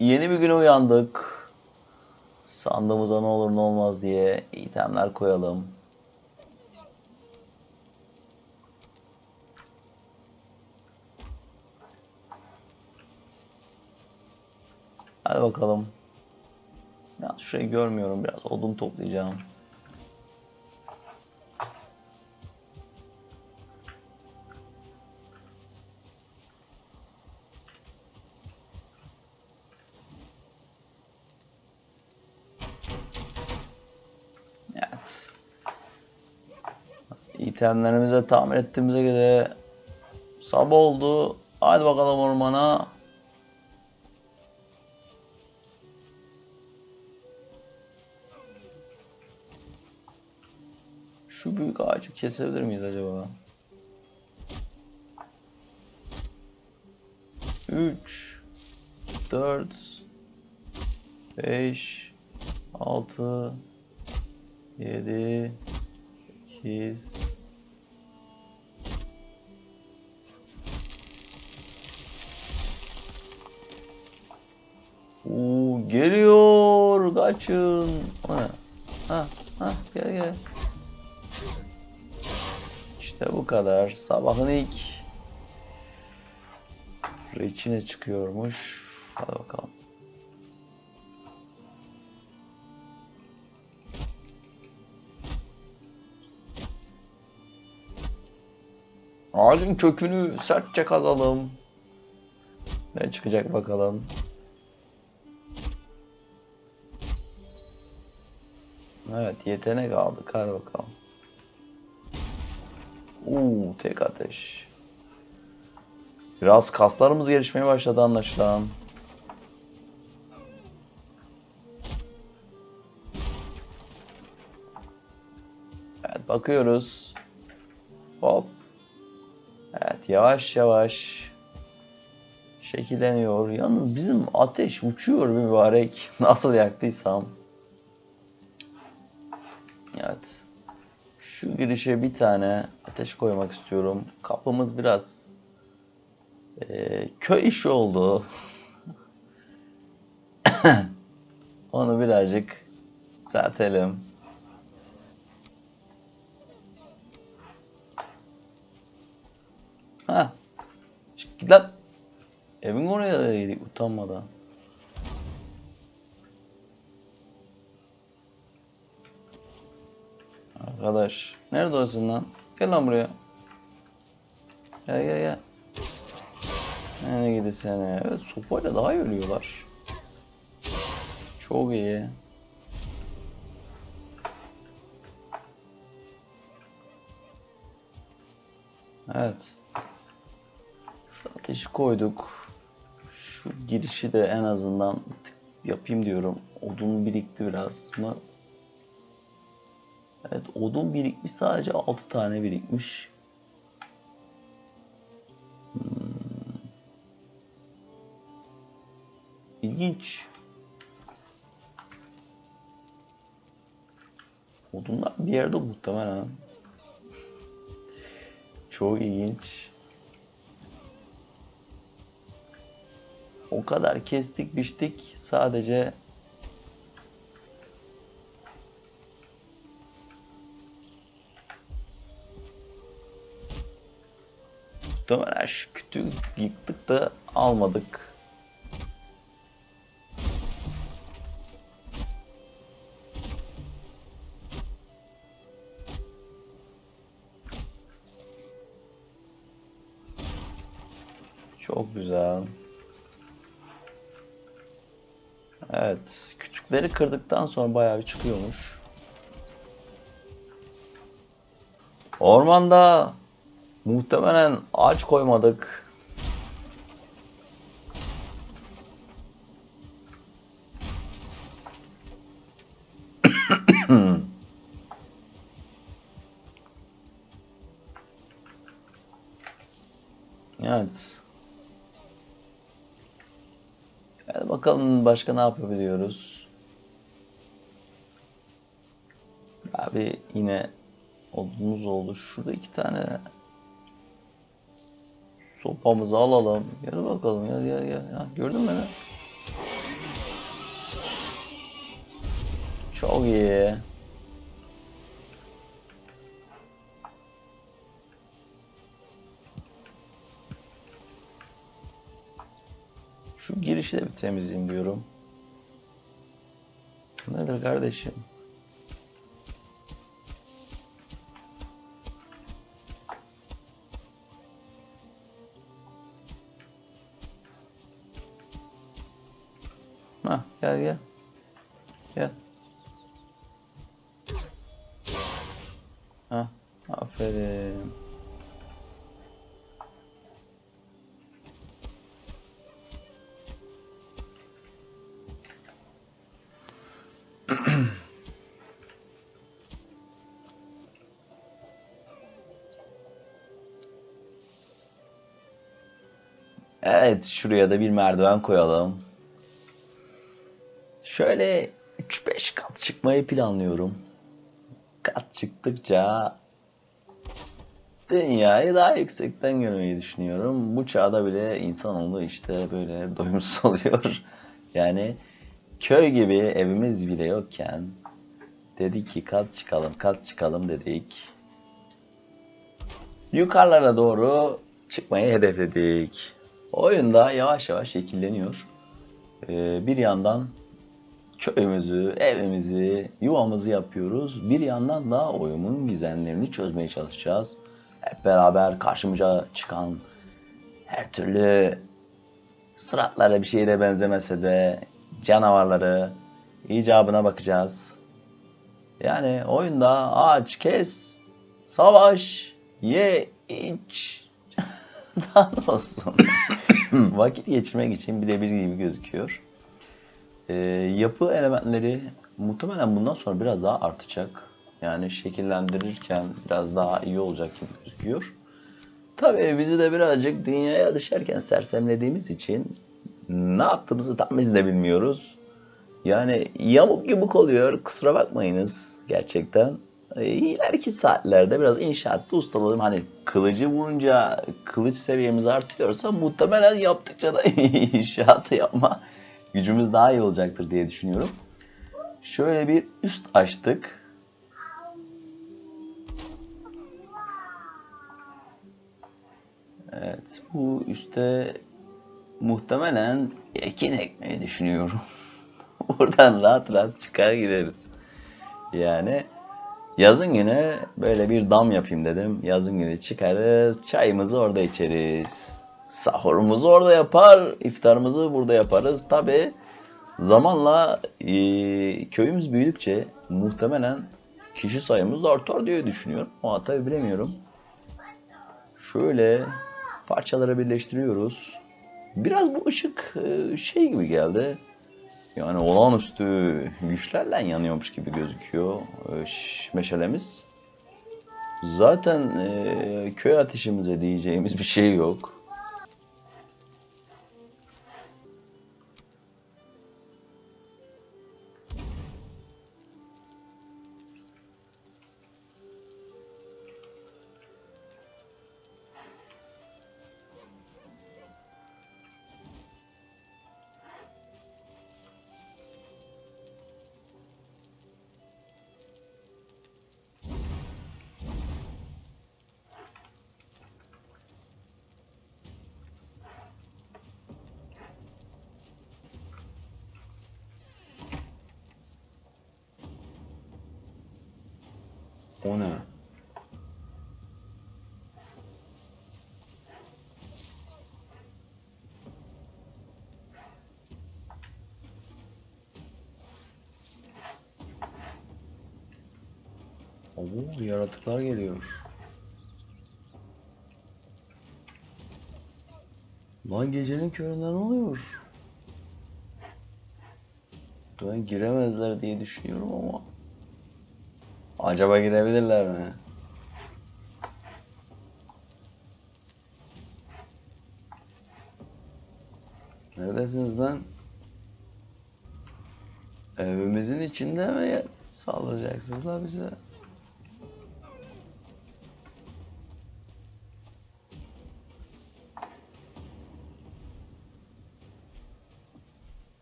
Yeni bir güne uyandık. Sandığımıza ne olur ne olmaz diye itemler koyalım. Hadi bakalım. Ya şurayı görmüyorum biraz odun toplayacağım. İtemlerimize tamir ettiğimize göre sabah oldu. Hadi bakalım ormana. Şu büyük ağacı kesebilir miyiz acaba? 3 4 5 6 7 8 kaçın. Ne? Ha, ha, gel gel. İşte bu kadar. Sabahın ilk reçine çıkıyormuş. Hadi bakalım. Ağacın kökünü sertçe kazalım. Ne çıkacak bakalım. Evet yetenek aldık. Hadi bakalım. Uuu tek ateş. Biraz kaslarımız gelişmeye başladı anlaşılan. Evet bakıyoruz. Hop. Evet yavaş yavaş şekilleniyor. Yalnız bizim ateş uçuyor mübarek. Nasıl yaktıysam. Evet. Şu girişe bir tane ateş koymak istiyorum. Kapımız biraz eee, köy işi oldu. Onu birazcık sertelim. Ha. Git lan. Evin oraya da utanmadan. Arkadaş. Nerede olsun lan? Gel lan buraya. Gel gel gel. Ne gidi seni. Evet sopayla daha iyi ölüyorlar. Çok iyi. Evet. Şu ateşi koyduk. Şu girişi de en azından yapayım diyorum. Odun birikti biraz mı? Evet odun birikmiş sadece 6 tane birikmiş. Hmm. İlginç. Odunlar bir yerde muhtemelen. Çok ilginç. O kadar kestik biçtik sadece Muhtemelen şu kütüğü yıktık da almadık. Çok güzel. Evet, küçükleri kırdıktan sonra bayağı bir çıkıyormuş. Ormanda muhtemelen ağaç koymadık. Evet. Hadi bakalım başka ne yapabiliyoruz. Abi yine odunumuz oldu. Şurada iki tane Sopamızı alalım. Gel bakalım gel gel gel. Ya, gördün mü? Çok iyi. Şu girişi de bir temizleyeyim diyorum. Nedir kardeşim? Ha gel gel. Gel. Ha aferin. Evet, şuraya da bir merdiven koyalım. Şöyle 3-5 kat çıkmayı planlıyorum. Kat çıktıkça dünyayı daha yüksekten görmeyi düşünüyorum. Bu çağda bile insanoğlu işte böyle doyumsuz oluyor. Yani köy gibi evimiz bile yokken dedik ki kat çıkalım, kat çıkalım dedik. Yukarılara doğru çıkmayı hedefledik. Oyunda yavaş yavaş şekilleniyor. Ee, bir yandan köyümüzü, evimizi, yuvamızı yapıyoruz. Bir yandan da oyunun gizemlerini çözmeye çalışacağız. Hep beraber karşımıza çıkan her türlü sıratlara bir şeye de benzemese de canavarları icabına bakacağız. Yani oyunda ağaç kes, savaş, ye, iç. Daha olsun. Vakit geçirmek için birebir gibi gözüküyor. Ee, yapı elementleri muhtemelen bundan sonra biraz daha artacak. Yani şekillendirirken biraz daha iyi olacak gibi gözüküyor. Tabii bizi de birazcık dünyaya düşerken sersemlediğimiz için ne yaptığımızı tam biz de bilmiyoruz. Yani yamuk yumuk oluyor. Kusura bakmayınız gerçekten. Ee, ileriki saatlerde biraz inşaatta ustalığım hani kılıcı vurunca kılıç seviyemiz artıyorsa muhtemelen yaptıkça da inşaatı yapma gücümüz daha iyi olacaktır diye düşünüyorum. Şöyle bir üst açtık. Evet bu üstte muhtemelen ekin ekmeyi düşünüyorum. Buradan rahat rahat çıkar gideriz. Yani yazın günü böyle bir dam yapayım dedim. Yazın günü çıkarız, çayımızı orada içeriz. Sahurumuzu orada yapar, iftarımızı burada yaparız. Tabi zamanla e, köyümüz büyüdükçe muhtemelen kişi sayımız da artar diye düşünüyorum. Ama tabi bilemiyorum. Şöyle parçalara birleştiriyoruz. Biraz bu ışık e, şey gibi geldi. Yani olağanüstü güçlerle yanıyormuş gibi gözüküyor e, meşalemiz. Zaten e, köy ateşimize diyeceğimiz bir şey yok. O ne? Oo, yaratıklar geliyor. Lan gecenin köründe ne oluyor? Ben giremezler diye düşünüyorum ama. Acaba girebilirler mi? Neredesiniz lan? Evimizin içinde mi saldıracaksınız lan bize?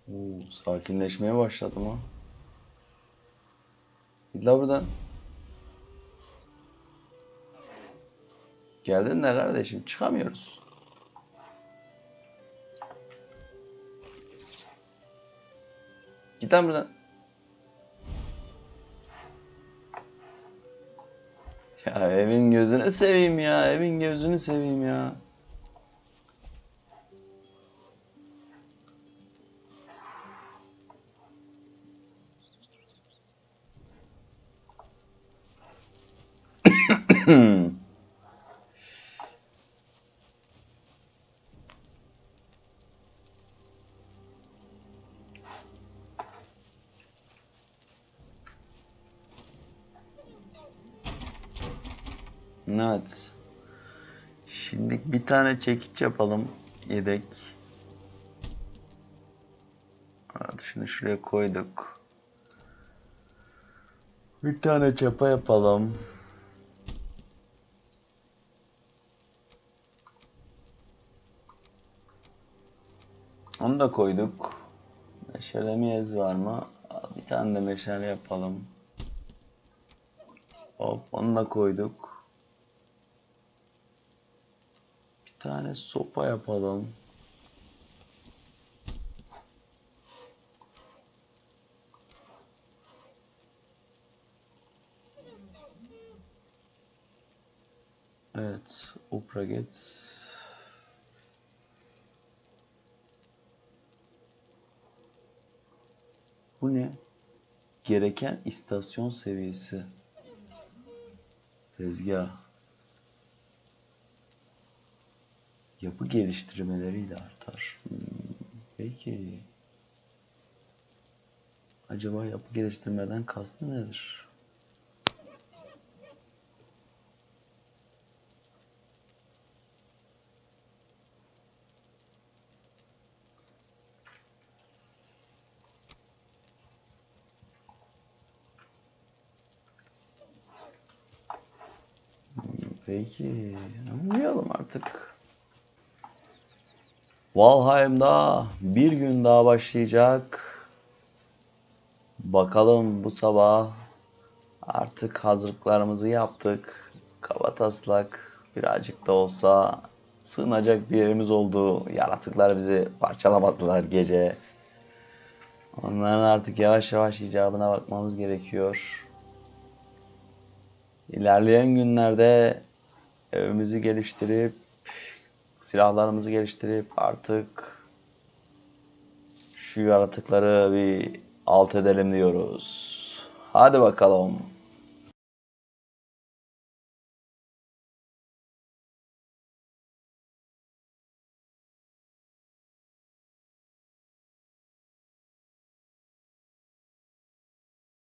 Oo, sakinleşmeye başladım ha. Git la buradan. Geldin de kardeşim çıkamıyoruz. Git lan buradan. Ya evin gözünü seveyim ya. Evin gözünü seveyim ya. Evet. Şimdi bir tane çekiç yapalım. Yedek. Evet, şimdi şuraya koyduk. Bir tane çapa yapalım. Onu da koyduk. Meşalemiyez var mı? Bir tane de meşale yapalım. Hop onu da koyduk. Bir tane sopa yapalım. Evet, Upraget. Bu ne? Gereken istasyon seviyesi. Tezgah. Yapı geliştirmeleriyle artar. Hmm, peki. Acaba yapı geliştirmeden kastı nedir? Peki, anlayalım artık. Valheim'da bir gün daha başlayacak. Bakalım bu sabah artık hazırlıklarımızı yaptık. Kabataslak birazcık da olsa sığınacak bir yerimiz oldu. Yaratıklar bizi parçalamadılar gece. Onların artık yavaş yavaş icabına bakmamız gerekiyor. İlerleyen günlerde evimizi geliştirip silahlarımızı geliştirip artık şu yaratıkları bir alt edelim diyoruz. Hadi bakalım.